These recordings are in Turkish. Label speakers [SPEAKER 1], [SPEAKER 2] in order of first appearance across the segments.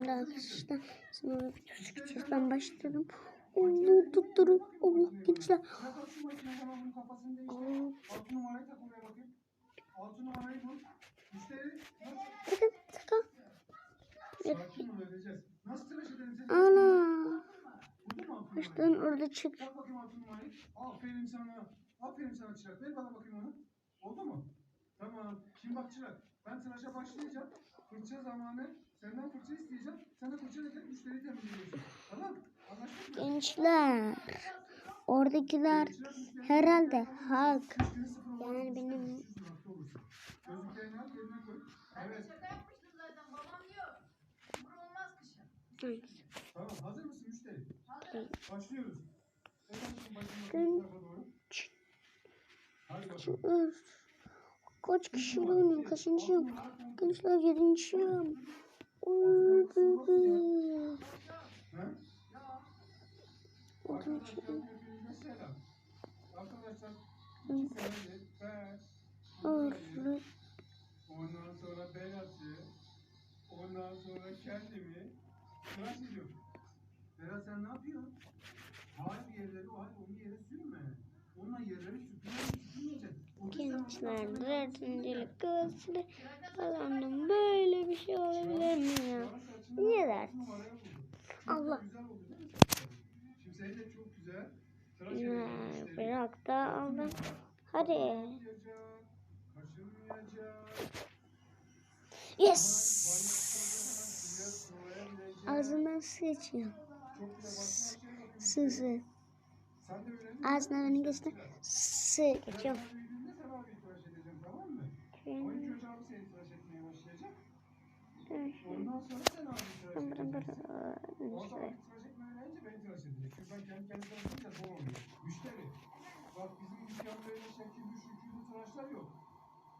[SPEAKER 1] Arkadaşlar sınava video çekeceğiz. Ben başladım. Allah tutturun. Allah gençler.
[SPEAKER 2] Edelim seni?
[SPEAKER 1] Ana. Baştan orada çık.
[SPEAKER 2] Aferin sana. Aferin sana çırak. Ver bana bakayım onu. Oldu mu? Tamam. Şimdi bak çırak. Ben tıraşa başlayacağım. Fırça zamanı. Senden fırça isteyeceğim. Sen de fırça ile müşteriyi temizliyorsun. Tamam. Anlaştık mı?
[SPEAKER 1] Gençler. Oradakiler herhalde hak. Yani benim
[SPEAKER 2] Gözlüklerini al yerine koy. Evet.
[SPEAKER 3] Şaka yapmıştım zaten babam diyor. Çukur olmaz kışın.
[SPEAKER 2] Tamam. Hazır mısın müşteri? Başlıyoruz. Bu tarafa doğru. Hadi bakalım.
[SPEAKER 1] Kaç kişi oynuyorum? Kaçıncıyım? Yedinciyim.
[SPEAKER 2] Arkadaşlar
[SPEAKER 1] Öf.
[SPEAKER 2] ondan sonra Berat'ı ondan sonra kendimi tıraş ediyorum. Berat sen ne yapıyorsun? Hayır yerleri var onu yere sürme. Onunla yerleri süpürme, süpürmeyeceksin. Sonra-
[SPEAKER 1] resimcilik gözlü falanım böyle bir şey olabilir mi ya? Niye dersin? Allah.
[SPEAKER 2] Güzel oldu değil mi? Şimdi seni de çok güzel tıraş
[SPEAKER 1] Ya,
[SPEAKER 2] ediyorum işte.
[SPEAKER 1] bırak aldım. Hadi.
[SPEAKER 2] Kaşınmayacak, kaşınmayacak.
[SPEAKER 1] Yes. Ağzından sıçıyor. Sısı. Ağzına beni geçti. Sı geçiyor.
[SPEAKER 2] Ondan sonra sen abi tıraş edeceksin.
[SPEAKER 1] bırı.
[SPEAKER 2] O zaman
[SPEAKER 1] İşte.
[SPEAKER 2] tıraş etmeyi öğrenince beni tıraş edecek. Çünkü ben kendi kendime tıraş edince zor oluyor. Müşteri. Bak bizim dükkanda öyle şekilli şükürlü tıraşlar yok.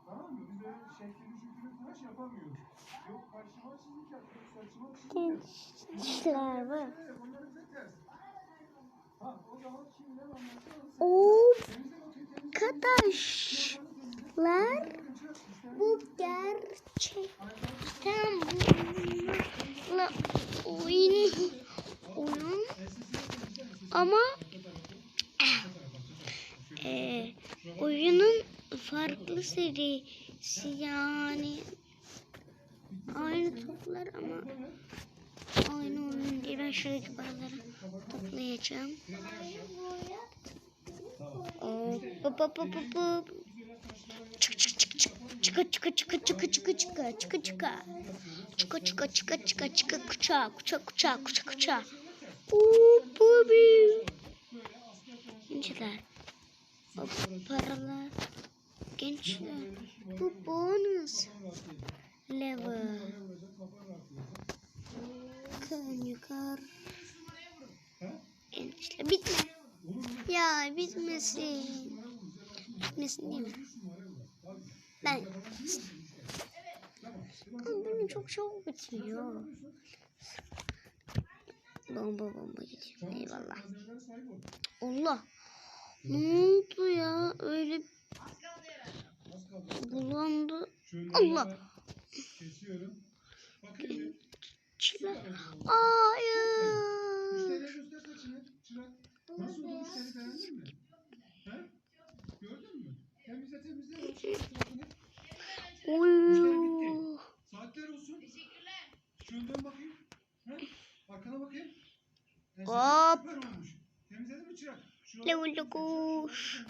[SPEAKER 2] Tamam mı? Biz öyle şekilli şükürlü tıraş yapamıyoruz. Yok karşıma çizik yap, yok saçıma çizik yap. Bunları bize ters. Ha, o zaman şimdi ne anlatıyorsun?
[SPEAKER 1] Oo
[SPEAKER 2] Temizle bakayım, temizle.
[SPEAKER 1] Arkadaşlar bu gerçekten bununla oyun oyun. Ama e, oyunun farklı serisi yani. Aynı toplar ama aynı oyun değil. Ben şuradaki toplayacağım. Hop. Gençler. Paralar. Gençler. Bu bonus. Level. Kan yukarı. Gençler bitme. Ya bitmesin. Bitmesin değil mi? Ben Ama benim çok çabuk bitiyor. Bomba bomba gidiyor. Eyvallah. Allah. Ne oldu ya? Öyle bulandı. Allah.
[SPEAKER 2] Kesiyorum. Bakayım.
[SPEAKER 1] Çiler. Hayır.
[SPEAKER 2] Müşteriye göster saçını. Çırak. Nasıl oldu müşteri beğendin mi? He? Gördün mü? Temizle temizle.
[SPEAKER 1] Oy.
[SPEAKER 2] Saatler olsun. Teşekkürler. Şöyle dön bakayım. He? Arkana bakayım.
[SPEAKER 1] Hop.
[SPEAKER 2] Süper olmuş. Temizledin mi çırak? Şuraları-
[SPEAKER 1] Level 9.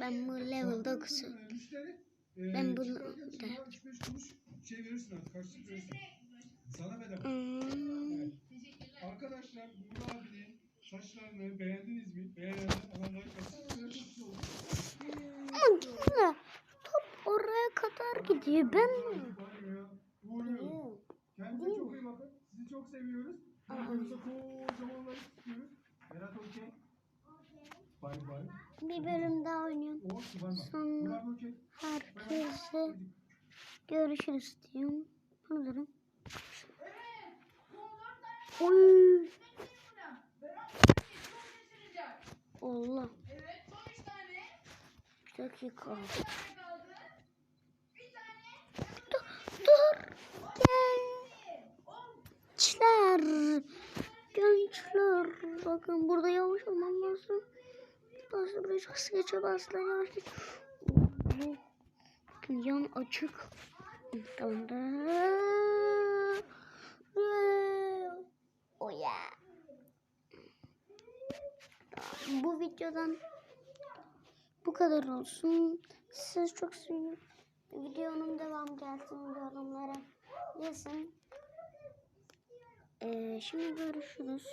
[SPEAKER 1] Ben bu level 9'u.
[SPEAKER 2] Müşteri.
[SPEAKER 1] Ben bunu-
[SPEAKER 2] şey verirsin artık. Karşılık verirsin. Sana bedava.
[SPEAKER 1] Hmm.
[SPEAKER 2] Arkadaşlar Buğra abinin saçlarını beğendiniz mi? Beğenenler alanlar.
[SPEAKER 1] Ama gitme. Top oraya kadar gidiyor. Ben
[SPEAKER 2] Vuruyoruz. Kendinize çok iyi bakın. Sizi çok seviyoruz. Birbirimize kocamanlar istiyoruz. Berat okey. Bay bay.
[SPEAKER 1] bir bölüm daha oynuyorum.
[SPEAKER 2] O sıvama.
[SPEAKER 1] Sonra herkese görüşürüz diyorum. Alırım. Oy. Allah.
[SPEAKER 3] Evet son üç tane.
[SPEAKER 1] Bir dakika. Dur. Dur. Gel. Gençler. Gençler. Bakın burada yavaş olmam lazım. Bastı buraya çok sıkıca bastı. Yavaş. Bakın yan açık. Tamam da. Oh yeah. Tamam, Bu videodan bu kadar olsun. Sizi çok seviyorum. Videonun devam gelsin yorumlara yazın. Ee, şimdi görüşürüz.